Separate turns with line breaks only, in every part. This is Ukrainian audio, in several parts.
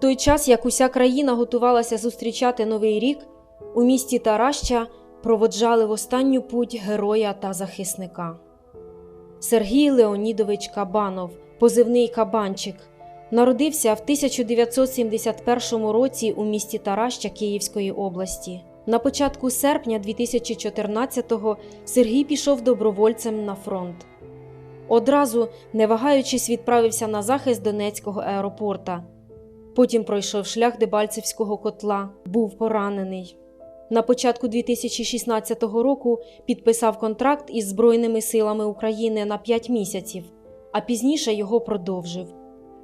той час, як уся країна готувалася зустрічати Новий рік, у місті Тараща проводжали в останню путь героя та захисника. Сергій Леонідович Кабанов, позивний Кабанчик, народився в 1971 році у місті Тараща Київської області. На початку серпня 2014-го Сергій пішов добровольцем на фронт. Одразу, не вагаючись, відправився на захист Донецького аеропорта. Потім пройшов шлях Дебальцевського котла, був поранений. На початку 2016 року підписав контракт із Збройними силами України на 5 місяців, а пізніше його продовжив.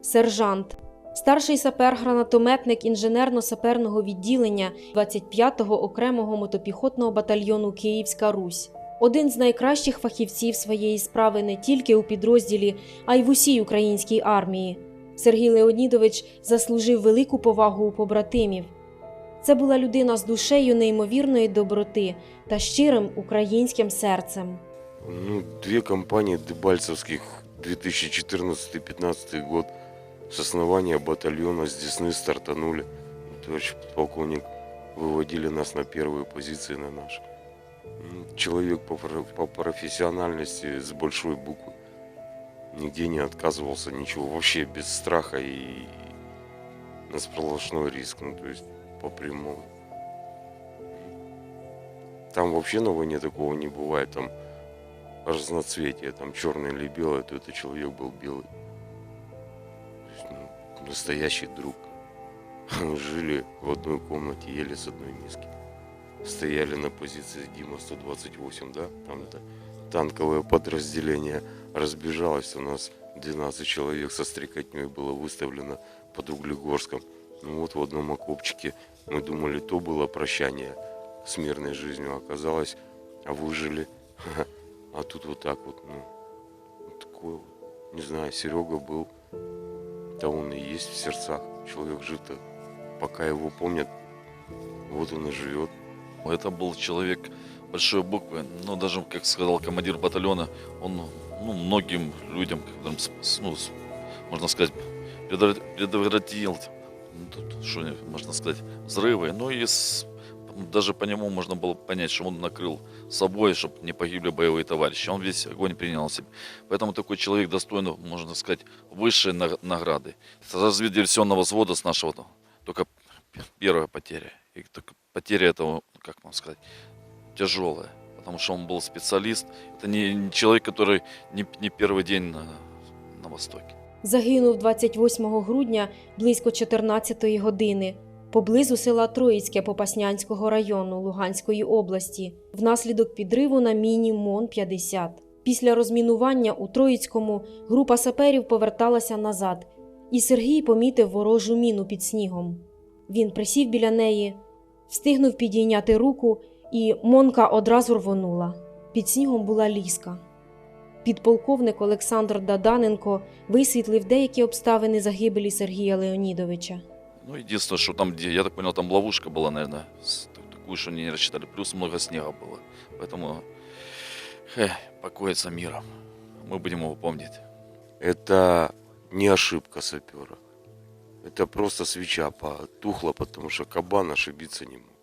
Сержант, старший сапер-гранатометник інженерно-саперного відділення 25-го окремого мотопіхотного батальйону Київська Русь. Один з найкращих фахівців своєї справи не тільки у підрозділі, а й в усій українській армії. Сергій Леонідович заслужив велику повагу у побратимів. Це була людина з душею неймовірної доброти та щирим українським серцем.
Ну, две компании дебальцевских 2014-2015 год с основания батальона с Десны стартанули. Товарищ полковник выводили нас на первые позиции на наши. М, Человек по, проф- по профессиональности с большой буквы. Нигде не отказывался, ничего. Вообще без страха и на сплошной риск. Ну, то есть по прямому. Там вообще на войне такого не бывает. Там разноцветие, там черный или белый, то это человек был белый. То есть, ну, настоящий друг. Жили в одной комнате, ели с одной миски. Стояли на позиции Дима 128, да, там это танковое подразделение разбежалось, у нас 12 человек со стрекотней было выставлено под Углегорском. Ну вот в одном окопчике мы думали, то было прощание с мирной жизнью, а оказалось, а выжили. А тут вот так вот, ну, такой. Не знаю, Серега был, да он и есть в сердцах. Человек жив-то, пока его помнят, вот он и живет.
Это был человек большой буквы, но даже, как сказал командир батальона, он ну, многим людям, которым, ну, можно сказать, предотвра- предотвратил, ну, что можно сказать, взрывы. Ну и с- даже по нему можно было понять, что он накрыл собой, чтобы не погибли боевые товарищи. Он весь огонь принял на себя. Поэтому такой человек достоин, можно сказать, высшей на- награды. С разведдиверсионного взвода с нашего то- только первая потеря. И только потеря этого, как вам сказать, тяжелая. Потому что он был специалист. Это не, не человек, который не, не первый день на, на Востоке.
Загинув 28 грудня близько 14 години поблизу села Троїцьке Попаснянського району Луганської області внаслідок підриву на міні МОН-50. Після розмінування у Троїцькому група саперів поверталася назад, і Сергій помітив ворожу міну під снігом. Він присів біля неї, встигнув підійняти руку, і Монка одразу рвонула. Під снігом була ліска. Підполковник Олександр Даданенко висвітлив деякі обставини загибелі Сергія Леонідовича.
Ну, единственное, что там, где, я так понял, там ловушка была, наверное, с- так- такую, что они не рассчитали. Плюс много снега было. Поэтому хе, покоится миром. Мы будем его помнить.
Это не ошибка сапера. Это просто свеча потухла, потому что кабан ошибиться не мог.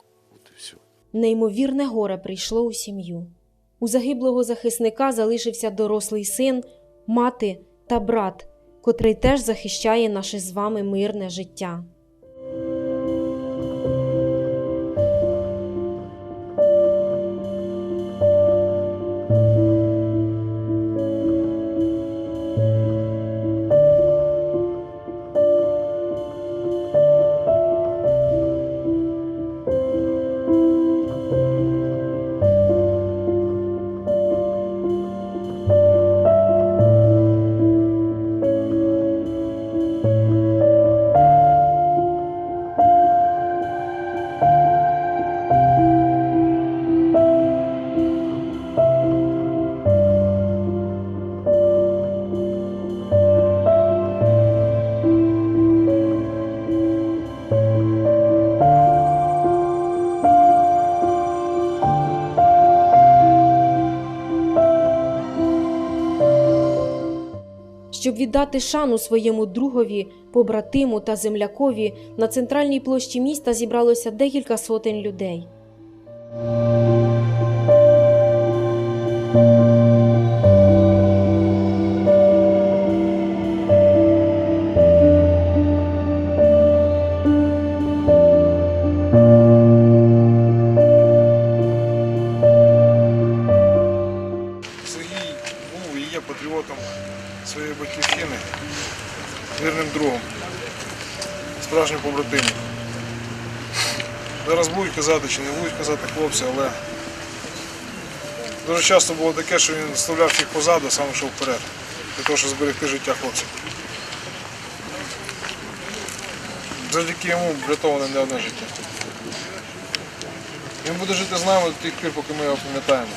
Неймовірне горе прийшло у сім'ю. У загиблого захисника залишився дорослий син, мати та брат, котрий теж захищає наше з вами мирне життя. Щоб віддати шану своєму другові, побратиму та землякові, на центральній площі міста зібралося декілька сотень людей.
Побратимом. Зараз будуть казати чи не будуть казати хлопці, але дуже часто було таке, що він ставляв їх позаду, сам йшов вперед, для того, щоб зберегти життя хлопців. Завдяки йому врятоване не одне життя. Він буде жити з нами до тих пір, поки ми його пам'ятаємо.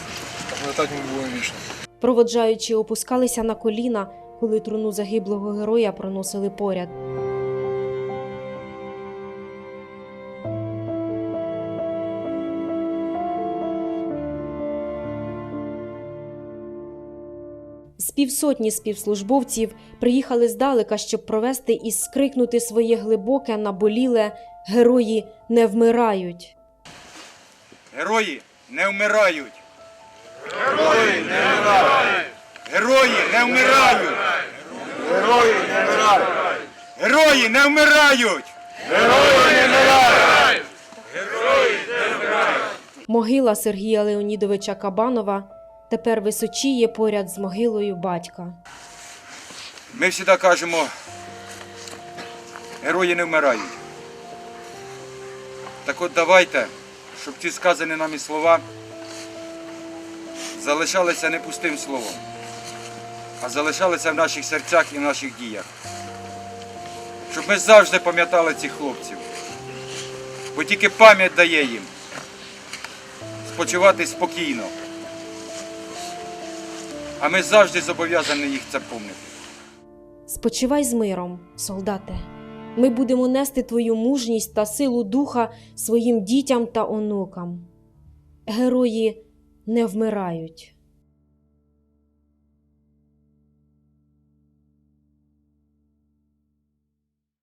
Пам'ятати ми будемо вічно.
Проводжаючи опускалися на коліна, коли труну загиблого героя проносили поряд. З півсотні співслужбовців приїхали здалека, щоб провести і скрикнути своє глибоке, наболіле герої не вмирають.
Герої не вмирають. Герої не вмирають. Герої не вмирають. Герої не вмирають. Герої не вмирають. Герої не вмирають!
Могила Сергія Леонідовича Кабанова тепер височіє поряд з могилою батька.
Ми завжди кажемо, герої не вмирають. Так от давайте, щоб ці сказані нами слова залишалися не пустим словом, а залишалися в наших серцях і в наших діях. Щоб ми завжди пам'ятали цих хлопців. Бо тільки пам'ять дає їм спочивати спокійно. А ми завжди зобов'язані їх це помнити.
Спочивай з миром, солдате. Ми будемо нести твою мужність та силу духа своїм дітям та онукам. Герої не вмирають.